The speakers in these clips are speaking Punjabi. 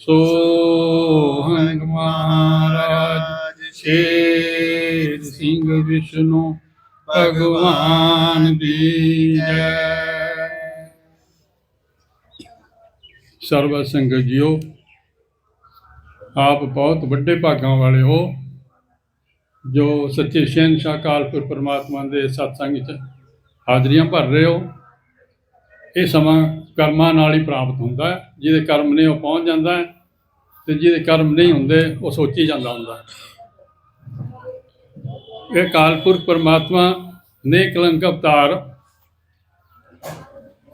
ਸੋ ਹੰਗ ਮਹਾਰਾਜ ਸ਼ੇਰ ਸਿੰਘ ਵਿਸ਼ਨੂੰ ਭਗਵਾਨ ਦੀ ਜੈ। ਸਰਬ ਸੰਗਤ ਜੀਓ, ਆਪ ਬਹੁਤ ਵੱਡੇ ਭਾਗਾਂ ਵਾਲੇ ਹੋ, ਜੋ ਸੱਚੇ ਸ਼ਹਿਨਸ਼ਾਹ ਕਾਲਪੁਰ ਪਰਮਾਤਮਾ ਦੇ ਸਤਸੰਗ ਵਿੱਚ ਹਾਜ਼ਰੀਆਂ ਭਰ ਰਹੇ ਹੋ। ਇਹ ਸਮਾਂ ਕਰਮਾਂ ਨਾਲ ਹੀ ਪ੍ਰਾਪਤ ਹੁੰਦਾ ਹੈ। ਜਿਹਦੇ ਕਰਮ ਨੇ ਉਹ ਪਹੁੰਚ ਜਾਂਦਾ ਹੈ ਤੇ ਜਿਹਦੇ ਕਰਮ ਨਹੀਂ ਹੁੰਦੇ, ਉਹ ਸੋਚੀ ਜਾਂਦਾ ਹੁੰਦਾ ਹੈ। ਇਹ ਕਾਲਪੁਰਖ ਪਰਮਾਤਮਾ ਨੇ ਕਲੰਕ ਅਵਤਾਰ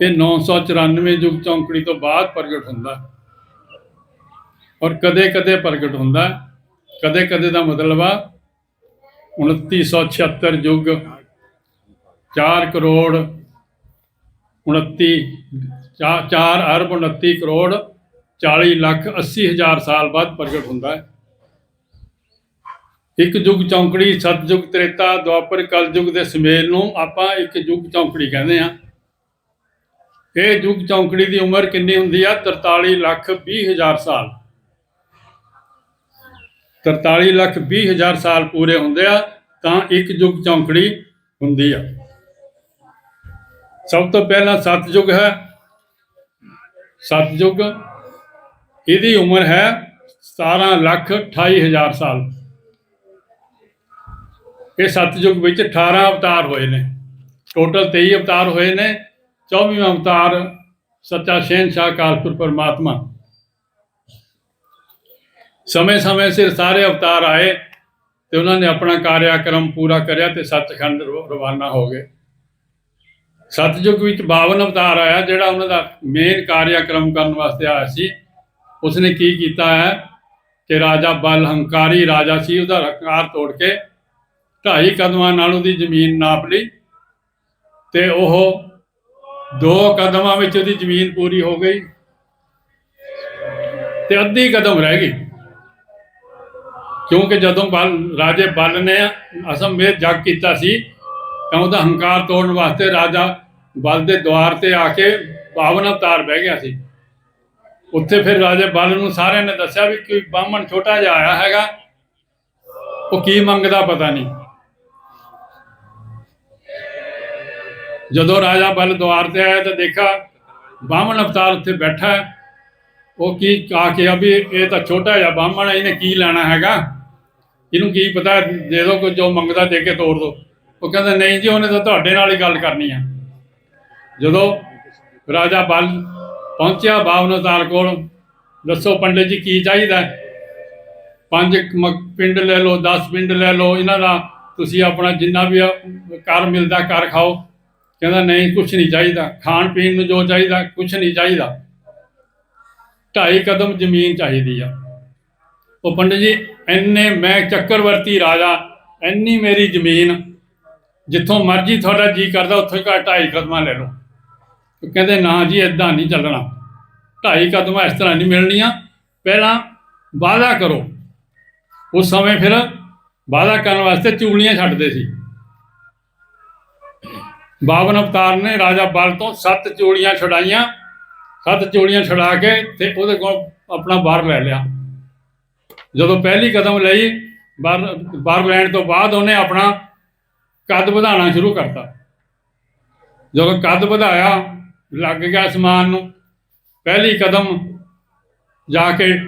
ਇਹ 994 ਯੁਗ ਚੌਂਕੜੀ ਤੋਂ ਬਾਅਦ ਪ੍ਰਗਟ ਹੁੰਦਾ ਔਰ ਕਦੇ ਕਦੇ ਪ੍ਰਗਟ ਹੁੰਦਾ ਕਦੇ ਕਦੇ ਦਾ ਮਤਲਬ ਆ 2976 ਯੁਗ 4 ਕਰੋੜ 29 ਚਾ- ਚਾਰ ਅਰਬ 29 ਕਰੋੜ 40 ਲੱਖ 80 ਹਜ਼ਾਰ ਸਾਲ ਬਾਅਦ ਪ੍ਰਗਟ ਹੁੰਦਾ ਹੈ। ਇੱਕ ਯੁੱਗ ਚੌਂਕੜੀ ਸਤਯੁਗ ਤ੍ਰੇਤਾ, ਦੁਆਪਰ ਕਲਯੁਗ ਦੇ ਸਮੇਲ ਨੂੰ ਆਪਾਂ ਇੱਕ ਯੁੱਗ ਚੌਂਕੜੀ ਕਹਿੰਦੇ ਆ ਇਹ ਯੁੱਗ ਚੌਂਕੜੀ ਦੀ ਉਮਰ ਕਿੰਨੀ ਹੁੰਦੀ ਆ? 43 ਲੱਖ 20 ਹਜ਼ਾਰ ਸਾਲ। 43 ਲੱਖ 20 ਹਜ਼ਾਰ ਸਾਲ ਪੂਰੇ ਹੁੰਦੇ ਆ, ਤਾਂ ਇੱਕ ਯੁੱਗ ਚੌਂਕੜੀ ਹੁੰਦੀ ਆ। ਸਭ ਤੋਂ ਪਹਿਲਾਂ ਸਤਯੁਗ ਹੈ। ਸਤਯੁਗ ਇਹਦੀ ਉਮਰ ਹੈ 17 ਲੱਖ 28 ਹਜ਼ਾਰ ਸਾਲ। ਇਹ ਸਤਯੁਗ ਵਿੱਚ 18 ਅਵਤਾਰ ਹੋਏ ਨੇ। ਟੋਟਲ 23 ਅਵਤਾਰ ਹੋਏ ਨੇ 24ਵਾਂ ਅਵਤਾਰ ਸੱਚਾ ਸ਼ਹਿਨਸ਼ਾਹ ਕਾਲਪੁਰ ਪਰਮਾਤਮਾ। ਸਮੇਂ-ਸਮੇਂ ਸਿਰ ਸਾਰੇ ਅਵਤਾਰ ਆਏ ਤੇ ਉਹਨਾਂ ਨੇ ਆਪਣਾ ਕਾਰਿਆਕਰਮ ਪੂਰਾ ਕਰਿਆ ਤੇ ਸੱਚਖੰਡ ਰਵਾਨਾ ਹੋ ਗਏ। ਸਤਯੁਗ ਵਿੱਚ 52 ਅਵਤਾਰ ਆਇਆ, ਜਿਹੜਾ ਉਹਨਾਂ ਦਾ ਮੇਨ ਕਾਰਿਆਕਰਮ ਕਰਨ ਵਾਸਤੇ ਆਇਆ ਸੀ। ਉਸਨੇ ਕੀ ਕੀਤਾ ਹੈ ਕਿ ਰਾਜਾ ਬਲ ਹੰਕਾਰੀ ਰਾਜਾ ਸੀ, ਉਹਦਾ ਹੰਕਾਰ ਤੋੜ ਕੇ ਢਾਈ ਕਦਮਾਂ ਨਾਲ ਉਹਦੀ ਜ਼ਮੀਨ ਨਾਪ ਲਈ ਤੇ ਉਹ ਦੋ ਕਦਮਾਂ ਵਿੱਚ ਉਹਦੀ ਜ਼ਮੀਨ ਪੂਰੀ ਹੋ ਗਈ ਤੇ ਅੱਧੀ ਕਦਮ ਰਹਿ ਗਈ। ਕਿਉਂਕਿ ਜਦੋਂ ਬਲ, ਰਾਜੇ ਬਲ ਨੇ ਅਸਮ ਵਿੱਚ ਜੱਗ ਕੀਤਾ ਸੀ ਤਾਂ ਉਹਦਾ ਹੰਕਾਰ ਤੋੜਨ ਵਾਸਤੇ ਰਾਜਾ ਬਲ ਦੇ ਦਵਾਰ ਤੇ ਆ ਕੇ 52 ਅਵਤਾਰ ਬਹਿ ਗਿਆ ਸੀ। ਉੱਥੇ ਫਿਰ ਰਾਜੇ ਬਲ ਨੂੰ ਸਾਰਿਆਂ ਨੇ ਦੱਸਿਆ ਵੀ ਕੋਈ ਬਾਹਮਣ ਛੋਟਾ ਜਿਹਾ ਆਇਆ ਹੈਗਾ, ਉਹ ਕੀ ਮੰਗਦਾ ਪਤਾ ਨਹੀਂ। ਜਦੋਂ ਰਾਜਾ ਬਲ ਦਵਾਰ ਤੇ ਆਇਆ ਤਾਂ ਦੇਖਾ ਬਾਹਮਣ ਅਵਤਾਰ ਉੱਥੇ ਬੈਠਾ ਹੈ। ਉਹ ਕੀ ਕਾ ਕੇ ਵੀ ਇਹ ਤਾਂ ਛੋਟਾ ਜਿਹਾ ਬਾਹਮਣ ਇਹਨੇ ਕੀ ਲੈਣਾ ਹੈਗਾ? ਇਹਨੂੰ ਕੀ ਪਤਾ, ਦੇ ਦੋ ਕੋਈ ਜੋ ਮੰਗਦਾ ਦੇ ਕੇ ਤੋੜ ਦੋ ਉਹ ਕਹਿੰਦਾ ਨਹੀਂ ਜੀ ਉਹਨੇ ਤਾਂ ਤੁਹਾਡੇ ਨਾਲ ਹੀ ਗੱਲ ਕਰਨੀ ਆ। ਜਦੋਂ ਰਾਜਾ ਬਲ ਪਹੁੰਚਿਆ ਬਾਵਨ ਅਵਤਾਰ ਕੋਲ ਦੱਸੋ ਪੰਡਿਤ ਜੀ ਕੀ ਚਾਹੀਦਾ ਪੰਜ ਪਿੰਡ ਲੈ ਲਓ 10 ਪਿੰਡ ਲੈ ਲਓ ਇਹਨਾਂ ਦਾ ਤੁਸੀਂ ਆਪਣਾ ਜਿੰਨਾ ਵੀ ਆ, ਕਰ ਮਿਲਦਾ ਕਰ ਖਾਓ। ਕਹਿੰਦਾ ਨਹੀਂ ਕੁਝ ਨਹੀਂ ਚਾਹੀਦਾ। ਖਾਣ ਪੀਣ ਨੂੰ ਜੋ ਚਾਹੀਦਾ ਕੁਝ ਨਹੀਂ ਚਾਹੀਦਾ। ਢਾਈ ਕਦਮ ਜ਼ਮੀਨ ਚਾਹੀਦੀ ਆ। ਉਹ ਪੰਡਿਤ ਜੀ ਇੰਨੇ ਮੈਂ ਚੱਕਰਵਰਤੀ ਰਾਜਾ ਇੰਨੀ ਮੇਰੀ ਜ਼ਮੀਨ ਜਿੱਥੋਂ ਮਰਜ਼ੀ ਤੁਹਾਡਾ ਜੀ ਕਰਦਾ, ਉੱਥੋਂ ਹੀ ਘੱਟ ਢਾਈ ਕਦਮਾਂ ਲੈ ਲਓ। ਕਹਿੰਦੇ, ਨਾ ਜੀ ਇਦਾਂ ਨਹੀਂ ਚੱਲਣਾ। ਢਾਈ ਕਦਮਾਂ ਇਸ ਤਰ੍ਹਾਂ ਨਹੀਂ ਮਿਲਣੀਆਂ। ਪਹਿਲਾਂ ਵਾਅਦਾ ਕਰੋ। ਉਸ ਸਮੇਂ ਫਿਰ ਵਾਅਦਾ ਕਰਨ ਵਾਸਤੇ ਚੂੜੀਆਂ ਛੱਡਦੇ ਸੀ। ਬਾਵਨ ਅਵਤਾਰ ਨੇ ਰਾਜਾ ਬਲ ਤੋਂ ਸੱਤ ਚੂੜੀਆਂ ਛੁਡਾਈਆਂ। ਸੱਤ ਚੂੜੀਆਂ ਛੁਡਾ ਕੇ ਤੇ ਉਹਦੇ ਕੋਲ ਆਪਣਾ ਬਾਰ ਲੈ ਲਿਆ। ਜਦੋਂ ਪਹਿਲੀ ਕਦਮ ਲਈ ਬਾਰ ਬਾਰ ਲੈਣ ਤੋਂ ਬਾਅਦ ਉਹਨੇ ਆਪਣਾ ਕੱਦ ਵਧਾਉਣਾ ਸ਼ੁਰੂ ਕਰਤਾ। ਜਦੋਂ ਕੱਦ ਵਧਾਇਆ ਲੱਗ ਗਿਆ ਅਸਮਾਨ ਨੂੰ। ਪਹਿਲੀ ਕਦਮ ਜਾ ਕੇ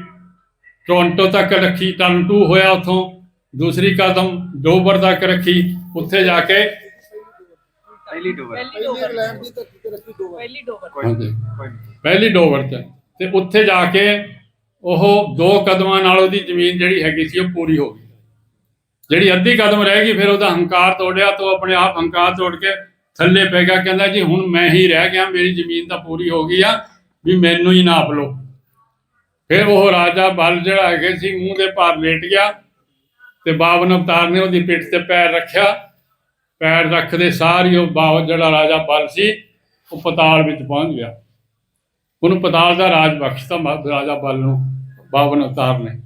ਟੋਰਾਂਟੋ ਤੱਕ ਰੱਖੀ ਟੂ ਹੋਇਆ ਉਥੋਂ। ਦੂਸਰੀ ਕਦਮ ਡੋਬਰ ਤੱਕ ਰੱਖੀ ਉੱਥੇ ਜਾ ਕੇ ਪਹਿਲੀ ਡੋਬਰ। ਪਹਿਲੀ ਡੋਬਰ। ਪਹਿਲੀ ਤੇ ਉੱਥੇ ਜਾ ਕੇ ਉਹ ਦੋ ਕਦਮਾਂ ਨਾਲ ਉਹਦੀ ਜ਼ਮੀਨ ਜਿਹੜੀ ਹੈਗੀ ਸੀ ਉਹ ਪੂਰੀ ਹੋ ਗਈ। ਜਿਹੜੀ ਅੱਧੀ ਕਦਮ ਰਹਿ ਗਈ, ਫਿਰ ਉਹਦਾ ਹੰਕਾਰ ਤੋੜਿਆ ਤਾਂ ਉਹ ਆਪਣੇ ਆਪ ਹੰਕਾਰ ਤੋੜ ਕੇ ਥੱਲੇ ਪੈ ਗਿਆ। ਕਹਿੰਦਾ ਜੀ, ਹੁਣ ਮੈਂ ਹੀ ਰਹਿ ਗਿਆ, ਮੇਰੀ ਜ਼ਮੀਨ ਤਾਂ ਪੂਰੀ ਹੋ ਗਈ ਆ, ਵੀ ਮੈਨੂੰ ਹੀ ਨਾਪ ਲਓ। ਫਿਰ ਉਹ ਰਾਜਾ ਬਲ ਜਿਹੜਾ ਹੈਗੇ ਸੀ, ਮੂੰਹ ਦੇ ਭਾਰ ਲੇਟ ਗਿਆ ਤੇ ਬਾਵਨ ਅਵਤਾਰ ਨੇ ਉਹਦੀ ਪਿੱਠ ਤੇ ਪੈਰ ਰੱਖਿਆ। ਪੈਰ ਰੱਖਦੇ ਸਾਰੀ ਉਹ ਬਾਵ ਜਿਹੜਾ ਰਾਜਾ ਬਲ ਸੀ, ਉਹ ਪਤਾਲ ਵਿੱਚ ਪਹੁੰਚ ਗਿਆ। ਉਹਨੂੰ ਪਤਾਲ ਦਾ ਰਾਜ ਬਖਸ਼ਤਾ ਮ- ਰਾਜਾ ਬਲ ਨੂੰ ਬਾਵਨ ਅਵਤਾਰ ਨੇ।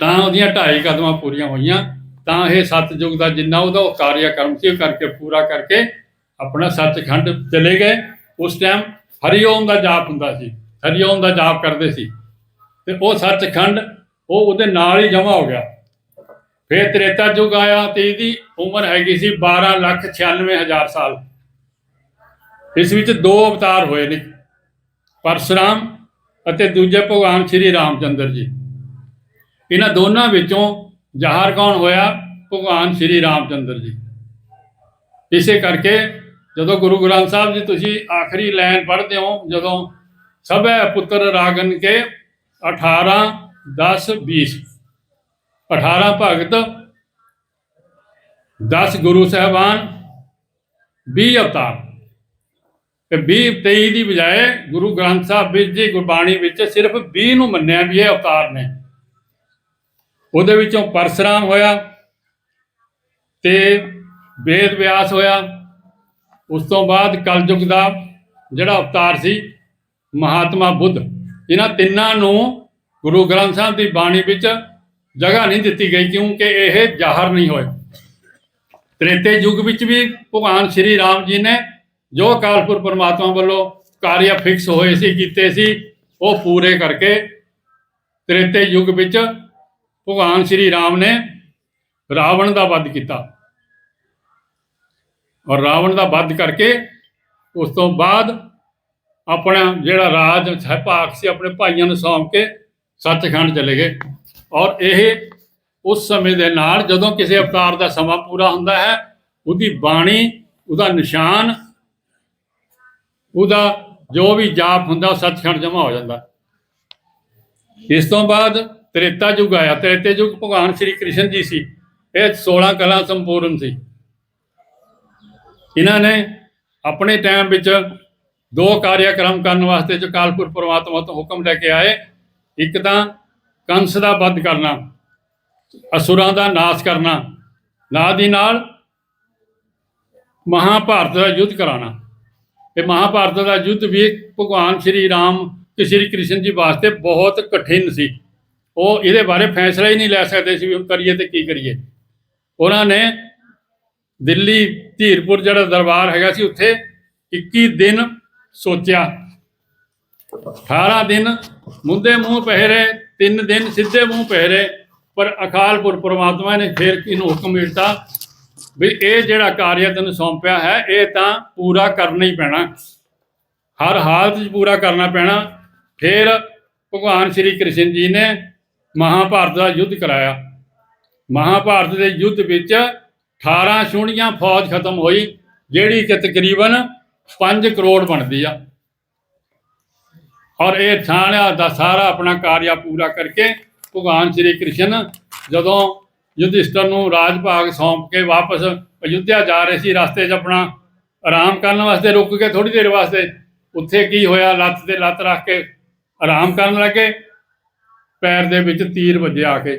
ਤਾਂ ਉਹਦੀਆਂ ਢਾਈ ਕਦਮਾਂ ਪੂਰੀਆਂ ਹੋਈਆਂ, ਤਾਂ ਇਹ ਸਤਜੁਗ ਦਾ ਜਿੰਨਾ ਉਹਦਾ ਉਹ ਕਾਰਿਆ ਕਰਮ ਸੀ, ਉਹ ਕਰਕੇ ਪੂਰਾ ਕਰਕੇ ਆਪਣਾ ਸੱਚਖੰਡ ਚਲੇ ਗਏ। ਉਸ ਟਾਈਮ ਹਰੀ ਹਰੀਓਮ ਦਾ ਜਾਪ ਹੁੰਦਾ ਸੀ ਹਰੀ ਹਰੀਓਮ ਦਾ ਜਾਪ ਕਰਦੇ ਸੀ। ਤੇ ਉਹ ਸੱਚਖੰਡ, ਉਹ ਉਹਦੇ ਨਾਲ ਹੀ ਜਮਾ ਹੋ ਗਿਆ। ਫਿਰ ਤ੍ਰੇਤਾ ਯੁੱਗ ਆਇਆ ਤੇ ਇਹਦੀ ਉਮਰ ਹੈਗੀ ਸੀ 12 ਲੱਖ 96 ਹਜ਼ਾਰ ਸਾਲ। ਇਸ ਵਿੱਚ ਦੋ ਅਵਤਾਰ ਹੋਏ ਨੇ, ਪਰਸ਼ੁਰਾਮ ਅਤੇ ਦੂਜੇ ਭਗਵਾਨ ਸ਼੍ਰੀ ਰਾਮਚੰਦਰ ਜੀ। ਇਹਨਾਂ ਦੋਨਾਂ ਵਿੱਚੋਂ ਜ਼ਾਹਰ ਕੌਣ ਹੋਇਆ? ਭਗਵਾਨ ਸ਼੍ਰੀ ਰਾਮਚੰਦਰ ਜੀ। ਇਸੇ ਕਰਕੇ ਜਦੋਂ ਗੁਰੂ ਗ੍ਰੰਥ ਸਾਹਿਬ ਜੀ ਤੁਸੀਂ ਆਖਰੀ ਲਾਈਨ ਪੜ੍ਹਦੇ ਹੋ, ਜਦੋਂ ਸਭੈ ਪੁੱਤਰ ਰਾਗਨ ਕੇ 18 10 20 18 ਭਗਤ 10 ਗੁਰੂ ਸਾਹਿਬਾਨ 20 ਅਵਤਾਰ। ਤੇ 20 23 ਦੀ ਬਜਾਏ ਗੁਰੂ ਗ੍ਰੰਥ ਸਾਹਿਬ ਵਿੱਚ ਜੀ ਗੁਰਬਾਣੀ ਵਿੱਚ ਸਿਰਫ 20 ਨੂੰ ਮੰਨਿਆ ਵੀ ਇਹ ਅਵਤਾਰ ਨੇ। ਉਹਦੇ ਵਿੱਚੋਂ ਪਰਸਰਾਮ ਹੋਇਆ ਤੇ ਵੇਦ ਵਿਆਸ ਹੋਇਆ। ਉਸ ਤੋਂ ਬਾਅਦ ਕਲਯੁਗ ਦਾ ਜਿਹੜਾ ਅਵਤਾਰ ਸੀ, ਮਹਾਤਮਾ ਬੁੱਧ, ਇਹਨਾਂ ਤਿੰਨਾਂ ਨੂੰ ਗੁਰੂ ਗ੍ਰੰਥ ਸਾਹਿਬ ਦੀ ਬਾਣੀ ਵਿੱਚ ਜਗ੍ਹਾ ਨਹੀਂ ਦਿੱਤੀ ਗਈ ਕਿਉਂਕਿ ਇਹ ਜ਼ਾਹਰ ਨਹੀਂ ਹੋਏ। ਤ੍ਰੇਤੇ ਯੁੱਗ ਵਿੱਚ ਵੀ ਭਗਵਾਨ ਸ਼੍ਰੀ ਰਾਮ ਜੀ ਨੇ ਜੋ ਕਾਲਪੁਰ ਪਰਮਾਤਮਾ ਵੱਲੋਂ ਕਾਰਿਆ ਫਿਕਸ ਹੋਏ ਸੀ, ਕੀਤੇ ਸੀ, ਉਹ ਪੂਰੇ ਕਰਕੇ ਤ੍ਰੇਤੇ ਯੁੱਗ ਵਿੱਚ ਭਗਵਾਨ ਸ਼੍ਰੀ ਰਾਮ ਨੇ ਰਾਵਣ ਦਾ ਵੱਧ ਕੀਤਾ। ਔਰ ਰਾਵਣ ਦਾ ਵੱਧ ਕਰਕੇ ਉਸ ਤੋਂ ਬਾਅਦ ਆਪਣਾ ਜਿਹੜਾ ਰਾਜ ਹੈ ਸੀ, ਆਪਣੇ ਭਾਈਆਂ ਨੂੰ ਸੌਂਪ ਕੇ ਸੱਚਖੰਡ ਚਲੇ ਗਏ। ਔਰ ਇਹ ਉਸ ਸਮੇਂ ਦੇ ਨਾਲ ਜਦੋਂ ਕਿਸੇ ਅਵਤਾਰ ਦਾ ਸਮਾਂ ਪੂਰਾ ਹੁੰਦਾ ਹੈ, ਉਹਦੀ ਬਾਣੀ, ਉਹਦਾ ਨਿਸ਼ਾਨ, ਉਹਦਾ ਜੋ ਵੀ ਜਾਪ ਹੁੰਦਾ ਸੱਚਖੰਡ ਜਮਾ ਹੋ ਜਾਂਦਾ। ਇਸ ਤੋਂ ਬਾਅਦ ਤ੍ਰੇਤਾ ਯੁੱਗ ਆਇਆ, ਤ੍ਰੇਤੇ ਯੁੱਗ ਭਗਵਾਨ ਸ਼੍ਰੀ ਕ੍ਰਿਸ਼ਨ ਜੀ ਸੀ, ਇਹ 16 ਕਲਾ ਸੰਪੂਰਨ ਸੀ। ਇਹਨਾਂ ਨੇ ਆਪਣੇ ਟਾਈਮ ਵਿੱਚ ਦੋ ਕਾਰਿਆਕਰਮ ਕਰਨ ਵਾਸਤੇ ਜੋ ਕਾਲਪੁਰ ਪਰਮਾਤਮਾ ਤੋਂ ਹੁਕਮ ਲੈ ਕੇ ਆਏ। ਇੱਕ ਤਾਂ ਕੰਸ ਦਾ ਵੱਧ ਕਰਨਾ, ਅਸੁਰਾਂ ਦਾ ਨਾਸ਼ ਕਰਨਾ, ਨਾਲ ਦੀ ਨਾਲ ਮਹਾਭਾਰਤ ਦਾ ਯੁੱਧ ਕਰਾਉਣਾ। ਇਹ ਮਹਾਭਾਰਤ ਦਾ ਯੁੱਧ ਵੀ ਭਗਵਾਨ ਸ਼੍ਰੀ ਰਾਮ ਤੇ ਸ਼੍ਰੀ ਕ੍ਰਿਸ਼ਨ ਜੀ ਵਾਸਤੇ ਬਹੁਤ ਕਠਿਨ ਸੀ। ਉਹ ਇਹਦੇ ਬਾਰੇ ਫੈਸਲਾ ਹੀ ਨਹੀਂ ਲੈ ਸਕਦੇ ਸੀ ਵੀ ਹੁਣ ਕਰੀਏ ਤੇ ਕੀ ਕਰੀਏ। ਉਹਨਾਂ ਨੇ ਦਿੱਲੀ ਧੀਰਪੁਰ ਜਿਹੜਾ ਦਰਬਾਰ ਹੈਗਾ ਸੀ, ਉੱਥੇ 21 ਦਿਨ ਸੋਚਿਆ। 18 ਦਿਨ ਮੁੰਦੇ ਮੂੰਹ ਪਹਿਰੇ 3 ਦਿਨ ਸਿੱਧੇ ਮੂੰਹ ਪਹਿਰੇ, ਪਰ ਅਕਾਲਪੁਰ ਪ੍ਰਮਾਤਮਾ ਨੇ ਫਿਰ ਇਹਨੂੰ ਹੁਕਮ ਦਿੱਤਾ ਵੀ ਇਹ ਜਿਹੜਾ ਕਾਰਜ ਤੈਨੂੰ ਸੌਂਪਿਆ ਹੈ, ਇਹ ਤਾਂ ਪੂਰਾ ਕਰਨਾ ਹੀ ਪੈਣਾ। ਹਰ ਹਾਲਤ 'ਚ ਪੂਰਾ ਕਰਨਾ ਪੈਣਾ। ਫਿਰ ਭਗਵਾਨ ਸ਼੍ਰੀ ਕ੍ਰਿਸ਼ਨ ਜੀ ਨੇ ਮਹਾਭਾਰਤ ਦਾ ਯੁੱਧ ਕਰਾਇਆ। ਮਹਾਭਾਰਤ ਦੇ ਯੁੱਧ ਵਿੱਚ 18 ਸ਼ੂਣੀਆਂ ਫੌਜ ਖਤਮ ਹੋਈ, ਜਿਹੜੀ ਕਿ ਤਕਰੀਬਨ 5 ਕਰੋੜ ਬਣਦੀ ਆ। ਔਰ ਇਹ ਥਾਣਿਆ ਦਾ ਸਾਰਾ ਆਪਣਾ ਕਾਰਿਆ ਪੂਰਾ ਕਰਕੇ ਭਗਵਾਨ ਸ਼੍ਰੀ ਕ੍ਰਿਸ਼ਨ ਜਦੋਂ ਯੁਧਿਸ਼ਟਰ ਨੂੰ ਰਾਜ ਭਾਗ ਸੌਂਪ ਕੇ ਵਾਪਸ ਅਯੁੱਧਿਆ ਜਾ ਰਹੇ ਸੀ, ਰਸਤੇ 'ਚ ਆਪਣਾ ਆਰਾਮ ਕਰਨ ਵਾਸਤੇ ਰੁਕ ਕੇ ਥੋੜੀ ਦੇਰ ਵਾਸਤੇ, ਉੱਥੇ ਕੀ ਹੋਇਆ? ਲੱਤ ਤੇ ਲੱਤ ਰੱਖ ਕੇ ਆਰਾਮ ਕਰਨ ਲੱਗੇ। ਪੈਰ ਦੇ ਵਿੱਚ ਤੀਰ ਵੱਜਿਆ ਆ ਕੇ।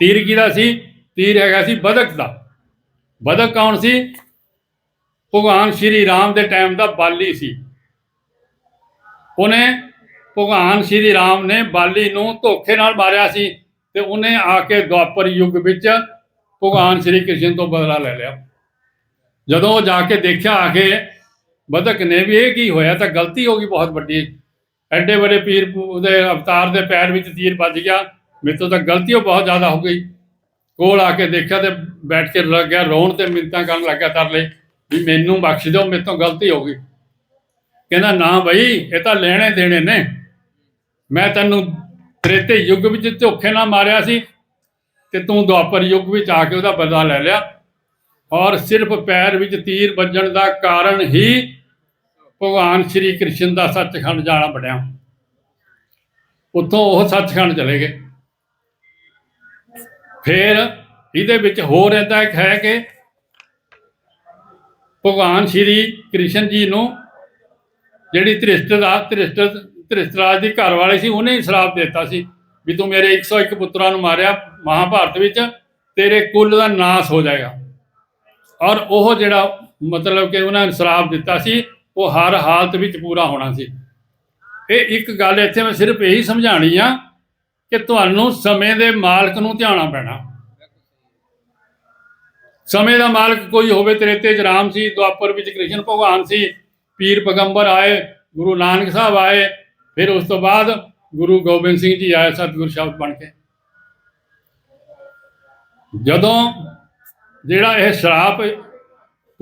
ਤੀਰ ਕਿਹਦਾ ਸੀ? ਤੀਰ ਹੈਗਾ ਸੀ ਬਦਕ ਦਾ। ਬਦਕ ਕੌਣ ਸੀ? ਭਗਵਾਨ ਸ਼੍ਰੀ ਰਾਮ ਦੇ ਟਾਈਮ ਦਾ ਬਾਲੀ ਸੀ। ਉਹਨੇ ਭਗਵਾਨ ਸ਼੍ਰੀ ਰਾਮ ਨੇ ਬਾਲੀ ਨੂੰ ਧੋਖੇ ਨਾਲ ਮਾਰਿਆ ਸੀ ਤੇ ਉਹਨੇ ਆ ਕੇ ਦੁਆਪਰ ਯੁੱਗ ਵਿੱਚ ਭਗਵਾਨ ਸ਼੍ਰੀ ਕ੍ਰਿਸ਼ਨ ਤੋਂ ਬਦਲਾ ਲੈ ਲਿਆ। ਜਦੋਂ ਉਹ ਜਾ ਕੇ ਦੇਖਿਆ ਆ ਕੇ ਬਦਕ ਨੇ ਵੀ ਇਹ ਕੀ ਹੋਇਆ ਤਾਂ ਗਲਤੀ ਹੋ ਗਈ ਬਹੁਤ ਵੱਡੀ। ਐਡੇ ਵੱਡੇ ਪੀਰ ਉਹਦੇ ਅਵਤਾਰ ਦੇ ਪੈਰ ਵਿੱਚ ਤੀਰ ਵੱਜ ਗਿਆ। ਮੇਰੇ ਤੋਂ ਤਾਂ ਗਲਤੀ ਉਹ ਬਹੁਤ ਜ਼ਿਆਦਾ ਹੋ ਗਈ। ਕੋਲ ਆ ਕੇ ਦੇਖਿਆ ਤੇ ਬੈਠ ਕੇ ਲੱਗ ਗਿਆ, ਰੋਣ ਤੇ ਮਿੰਤਾਂ ਕਰਨ ਲੱਗਾ ਤਰਲੇ ਵੀ ਮੈਨੂੰ ਬਖਸ਼ ਦਿਓ ਮੇਰੇ ਤੋਂ ਗਲਤੀ ਹੋ ਗਈ। ਕਹਿੰਦਾ, ਨਾ ਬਈ, ਇਹ ਤਾਂ ਲੈਣੇ ਦੇਣੇ ਨੇ। ਮੈਂ ਤੈਨੂੰ ਤ੍ਰੇਤੇ ਯੁੱਗ ਵਿੱਚ ਧੋਖੇ ਨਾਲ ਮਾਰਿਆ ਸੀ ਤੇ ਤੂੰ ਦੁਆਪਰ ਯੁੱਗ ਵਿੱਚ ਆ ਕੇ ਉਹਦਾ ਬਦਲਾ ਲੈ ਲਿਆ। ਔਰ ਸਿਰਫ ਪੈਰ ਵਿੱਚ ਤੀਰ ਵੱਜਣ ਦਾ ਕਾਰਨ ਹੀ ਭਗਵਾਨ ਸ਼੍ਰੀ ਕ੍ਰਿਸ਼ਨ ਦਾ ਸੱਚਖੰਡ ਜਾਣਾ ਬਣਿਆ। ਉੱਥੋਂ ਉਹ ਸੱਚਖੰਡ ਚਲੇ ਗਏ। ਫਿਰ ਇਹਦੇ ਵਿੱਚ ਹੋਰ ਏਦਾਂ ਹੈ ਕਿ ਭਗਵਾਨ ਸ਼੍ਰੀ ਕ੍ਰਿਸ਼ਨ ਜੀ ਨੂੰ ਜਿਹੜੀ ਤ੍ਰਿਸ਼ਟ ਦਾ ਤ੍ਰਿਸ਼ਟ ਧ੍ਰਿਸ਼ਟਰਾਜ ਦੀ ਘਰ ਵਾਲੀ ਸੀ, ਉਹਨੇ ਹੀ ਸ਼ਰਾਪ ਦਿੱਤਾ ਸੀ ਵੀ ਤੂੰ ਮੇਰੇ 101 ਪੁੱਤਰਾਂ ਨੂੰ ਮਾਰਿਆ ਮਹਾਭਾਰਤ ਵਿੱਚ, ਤੇਰੇ ਕੁੱਲ ਦਾ ਨਾਸ ਹੋ ਜਾਏਗਾ। ਔਰ ਉਹ ਜਿਹੜਾ ਮਤਲਬ ਕਿ ਉਹਨਾਂ ਨੇ ਸ਼ਰਾਪ ਦਿੱਤਾ ਸੀ ਉਹ ਹਰ ਹਾਲਤ ਵਿੱਚ ਪੂਰਾ ਹੋਣਾ ਸੀ। ਇਹ ਇੱਕ ਗੱਲ ਇੱਥੇ ਮੈਂ ਸਿਰਫ ਇਹੀ ਸਮਝਾਣੀ ਆ ਕਿ ਤੁਹਾਨੂੰ ਸਮੇਂ ਦੇ ਮਾਲਕ ਨੂੰ ਧਿਆਉਣਾ ਪੈਣਾ। ਸਮੇਂ ਦਾ ਮਾਲਕ ਕੋਈ ਹੋਵੇ ਤ੍ਰੇਤੇ ਚ ਰਾਮ ਸੀ, ਦੁਆਪਰ ਵਿੱਚ ਕ੍ਰਿਸ਼ਨ ਭਗਵਾਨ ਸੀ, ਪੀਰ ਪੈਗੰਬਰ ਆਏ, ਗੁਰੂ ਨਾਨਕ ਸਾਹਿਬ ਆਏ, ਫਿਰ ਉਸ ਤੋਂ ਬਾਅਦ ਗੁਰੂ ਗੋਬਿੰਦ ਸਿੰਘ ਜੀ ਆਏ ਸਤਿਗੁਰ ਸ਼ਬਦ ਬਣ ਕੇ। ਜਦੋਂ ਜਿਹੜਾ ਇਹ ਸ਼ਰਾਪ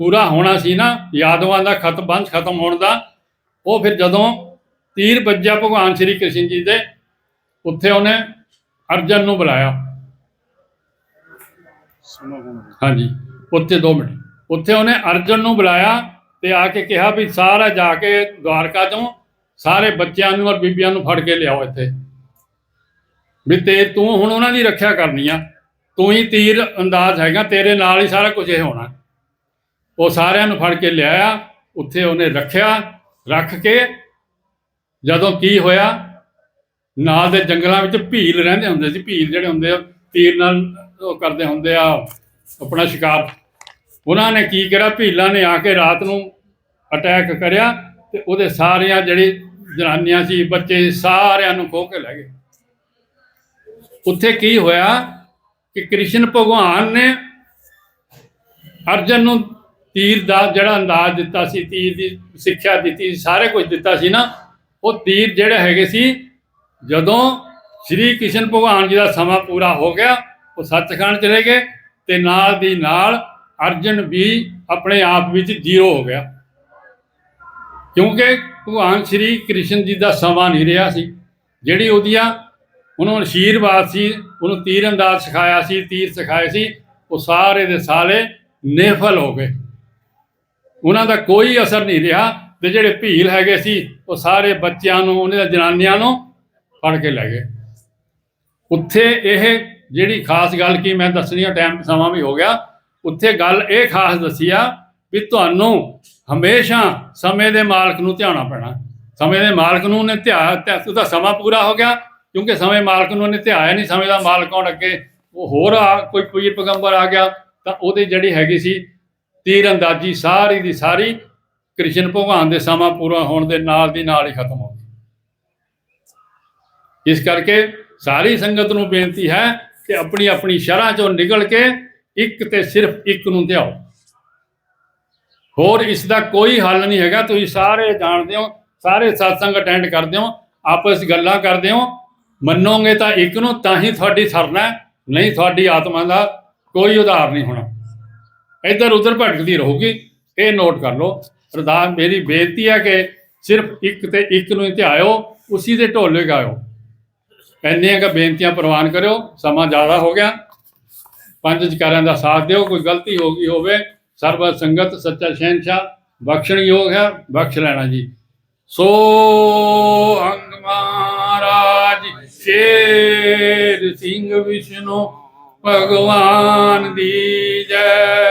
ਪੂਰਾ ਹੋਣਾ ਸੀ ਨਾ ਯਾਦਵਾਂ ਦਾ ਖਤ ਬੰਦ ਖਤਮ ਹੋਣ ਦਾ ਉਹ ਫਿਰ ਜਦੋਂ ਤੀਰ ਵੱਜਿਆ ਭਗਵਾਨ ਸ਼੍ਰੀ ਕ੍ਰਿਸ਼ਨ ਜੀ ਦੇ ਉੱਥੇ ਉਹਨੇ ਅਰਜਨ ਨੂੰ ਬੁਲਾਇਆ। ਹਾਂਜੀ ਉੱਥੇ 2 ਮਿੰਟ। ਉੱਥੇ ਉਹਨੇ ਅਰਜਨ ਨੂੰ ਬੁਲਾਇਆ ਤੇ ਆ ਕੇ ਕਿਹਾ ਵੀ ਸਾਰਾ ਜਾ ਕੇ ਦਵਾਰਕਾ ਤੋਂ ਸਾਰੇ ਬੱਚਿਆਂ ਨੂੰ ਔਰ ਬੀਬੀਆਂ ਨੂੰ ਫੜ ਕੇ ਲਿਆਓ ਇੱਥੇ। ਵੀ ਤੇ ਤੂੰ ਹੁਣ ਉਹਨਾਂ ਦੀ ਰੱਖਿਆ ਕਰਨੀ ਆ। ਤੂੰ ਹੀ ਤੀਰ ਅੰਦਾਜ਼ ਹੈਗਾ ਤੇਰੇ ਨਾਲ ਹੀ ਸਾਰਾ ਕੁਝ ਇਹ ਹੋਣਾ। ਉਹ ਸਾਰਿਆਂ ਨੂੰ ਫੜ ਕੇ ਲਿਆਇਆ ਉੱਥੇ ਉਹਨੇ ਰੱਖਿਆ ਰੱਖ ਕੇ ਜਦੋਂ ਕੀ ਹੋਇਆ ਨਾਲ ਦੇ ਜੰਗਲਾਂ ਵਿੱਚ ਭੀਲ ਰਹਿੰਦੇ ਹੁੰਦੇ ਸੀ ਭੀਲ ਜਿਹੜੇ ਹੁੰਦੇ ਆ ਤੀਰ ਨਾਲ ਉਹ ਕਰਦੇ ਹੁੰਦੇ ਆ ਆਪਣਾ ਸ਼ਿਕਾਰ। ਉਹਨਾਂ ਨੇ ਕੀ ਕਰਿਆ ਭੀਲਾਂ ਨੇ ਆ ਕੇ ਰਾਤ ਨੂੰ ਅਟੈਕ ਕਰਿਆ ਤੇ ਉਹਦੇ ਸਾਰਿਆਂ ਜਿਹੜੀ ਜਨਾਨੀਆਂ ਸੀ ਬੱਚੇ ਸੀ, ਸਾਰਿਆਂ ਨੂੰ ਖੋਹ ਕੇ ਲੈ ਗਏ। ਉੱਥੇ ਕੀ ਹੋਇਆ ਕਿ ਕ੍ਰਿਸ਼ਨ ਭਗਵਾਨ ਨੇ ਅਰਜਨ ਨੂੰ ਤੀਰ ਦਾ ਜਿਹੜਾ ਅੰਦਾਜ਼ ਦਿੱਤਾ ਸੀ ਤੀਰ ਦੀ ਸਿੱਖਿਆ ਦਿੱਤੀ ਸੀ, ਸਾਰੇ ਕੁਝ ਦਿੱਤਾ ਸੀ ਨਾ ਉਹ ਤੀਰ ਜਿਹੜੇ ਹੈਗੇ ਸੀ ਜਦੋਂ ਸ੍ਰੀ ਕ੍ਰਿਸ਼ਨ ਭਗਵਾਨ ਜੀ ਦਾ ਸਮਾਂ ਪੂਰਾ ਹੋ ਗਿਆ ਉਹ ਸੱਚਖੰਡ ਚਲੇ ਗਏ ਤੇ ਨਾਲ ਦੀ ਨਾਲ ਅਰਜਨ ਵੀ ਆਪਣੇ ਆਪ ਵਿੱਚ ਜ਼ੀਰੋ ਹੋ ਗਿਆ। ਕਿਉਂਕਿ ਭਗਵਾਨ ਸ੍ਰੀ ਕ੍ਰਿਸ਼ਨ ਜੀ ਦਾ ਸਮਾਂ ਨਹੀਂ ਰਿਹਾ ਸੀ। ਜਿਹੜੀ ਉਹਦੀਆਂ ਉਹਨੂੰ ਅਸ਼ੀਰਵਾਦ ਸੀ ਉਹਨੂੰ ਤੀਰ ਅੰਦਾਜ਼ ਸਿਖਾਇਆ ਸੀ ਤੀਰ ਸਿਖਾਏ ਸੀ ਉਹ ਸਾਰੇ ਦੇ ਸਾਰੇ ਨਿਫਲ ਹੋ ਗਏ। ਉਹਨਾਂ ਦਾ ਕੋਈ ਅਸਰ ਨਹੀਂ ਰਿਹਾ ਤੇ ਜਿਹੜੇ ਭੀਲ ਹੈਗੇ ਸੀ, ਉਹ ਸਾਰੇ ਬੱਚਿਆਂ ਨੂੰ, ਉਹਨਾਂ ਦੇ ਜਨਾਨੀਆਂ ਨੂੰ ਫੜ ਕੇ ਲੈ ਗਏ। ਉੱਥੇ ਇਹ ਜਿਹੜੀ ਖਾਸ ਗੱਲ ਕੀ ਮੈਂ ਦੱਸਣੀ ਆ, ਟਾਈਮ ਸਮਾਂ ਵੀ ਹੋ ਗਿਆ, ਉੱਥੇ ਗੱਲ ਇਹ ਖਾਸ ਦੱਸੀ ਆ ਵੀ ਤੁਹਾਨੂੰ ਹਮੇਸ਼ਾ ਸਮੇਂ ਦੇ ਮਾਲਕ ਨੂੰ ਧਿਆਉਣਾ ਪੈਣਾ। ਸਮੇਂ ਦੇ ਮਾਲਕ ਨੂੰ ਨੇ ਧਿਆ ਉਹਦਾ ਸਮਾਂ ਪੂਰਾ ਹੋ ਗਿਆ, ਕਿਉਂਕਿ ਸਮੇਂ ਮਾਲਕ ਨੂੰ ਉਹਨੇ ਧਿਆਇਆ ਨਹੀਂ, ਸਮੇਂ ਦਾ ਮਾਲਕ ਆਉਣ ਅੱਗੇ? ਉਹ ਹੋਰ ਆ, ਕੋਈ ਪੀਰ ਪੈਗੰਬਰ ਆ ਗਿਆ, ਤਾਂ ਉਹਦੀ ਜਿਹੜੀ ਹੈਗੀ ਸੀ ਤੀਰ ਅੰਦਾਜ਼ੀ ਸਾਰੀ ਦੀ ਸਾਰੀ ਕ੍ਰਿਸ਼ਨ ਭਗਵਾਨ ਦੇ ਸਮਾਂ ਪੂਰਾ ਹੋਣ ਦੇ ਨਾਲ ਦੀ ਨਾਲ ਹੀ ਖਤਮ ਹੋ ਗਈ। ਇਸ ਕਰਕੇ ਸਾਰੀ ਸੰਗਤ ਨੂੰ ਬੇਨਤੀ ਹੈ ਕਿ ਆਪਣੀ ਆਪਣੀ ਸ਼ਰਾਂ ਚੋਂ ਨਿਕਲ ਕੇ ਇੱਕ ਤੇ ਸਿਰਫ ਇੱਕ ਨੂੰ ਧਿਆਓ ਹੋਰ ਇਸ ਦਾ ਕੋਈ ਹੱਲ ਨਹੀਂ ਹੈਗਾ। ਤੁਸੀਂ ਸਾਰੇ ਜਾਣਦੇ ਹੋ, ਸਾਰੇ ਸਤਸੰਗ ਅਟੈਂਡ ਕਰਦੇ ਹੋ, ਆਪਸ ਗੱਲਾਂ ਕਰਦੇ ਹੋ। ਮੰਨੋਗੇ ਤਾਂ ਇੱਕ ਨੂੰ, ਤਾਂ ਹੀ ਤੁਹਾਡੀ ਸਰਨਾ ਨਹੀਂ ਤੁਹਾਡੀ ਆਤਮਾ ਦਾ ਕੋਈ ਉਧਾਰ ਨਹੀਂ ਹੋਣਾ। ਇੱਧਰ ਉੱਧਰ ਭਟਕਦੀ ਰਹੂਗੀ, ਇਹ ਨੋਟ ਕਰ ਲਓ। ਪ੍ਰਧਾਨ, ਮੇਰੀ ਬੇਨਤੀ ਹੈ ਕਿ ਸਿਰਫ ਇੱਕ ਤੇ ਇੱਕ ਨੂੰ ਹੀ ਧਿਆਇਓ ਉਸੇ ਦੇ ਢੋਲੇ ਗਾਇਓ। ਇੰਨੀਆਂ ਕੁ ਬੇਨਤੀਆਂ ਪ੍ਰਵਾਨ ਕਰਿਓ, ਸਮਾਂ ਜ਼ਿਆਦਾ ਹੋ ਗਿਆ। ਪੰਜ ਜਕਾਰਿਆਂ ਦਾ ਸਾਥ ਦਿਓ, ਕੋਈ ਗਲਤੀ ਹੋ ਗਈ ਹੋਵੇ ਸਰਬ ਸੰਗਤ, ਸੱਚਾ ਸ਼ਹਿਨशाह ਬਖਸ਼ਣ ਯੋਗ ਹੈ, ਬਖਸ਼ ਲੈਣਾ ਜੀ। ਸੋ ਅੰਗ ਮਹਾਰਾਜ, ਸ਼ੇਰ ਸਿੰਘ ਵਿਸ਼ਨੂੰ, ਭਗਵਾਨ ਦੀ ਜੈ।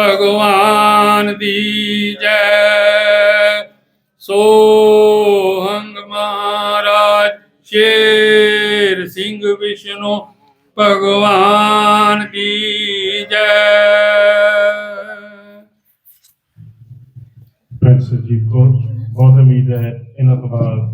ਭਗਵਾਨ ਦੀ ਜੈ। ਸੋ ਮਹਾਰਾਜ, ਸ਼ੇਰ ਸਿੰਘ ਵਿਸ਼ਨੂੰ, ਭਗਵਾਨ ਦੀ ਜੈ। ਪ੍ਰੋਫੈਸਰ ਜੀ ਕੋ ਬਹੁਤ ਉਮੀਦ ਹੈ ਇਹਨਾਂ ਤੋਂ ਬਾਅਦ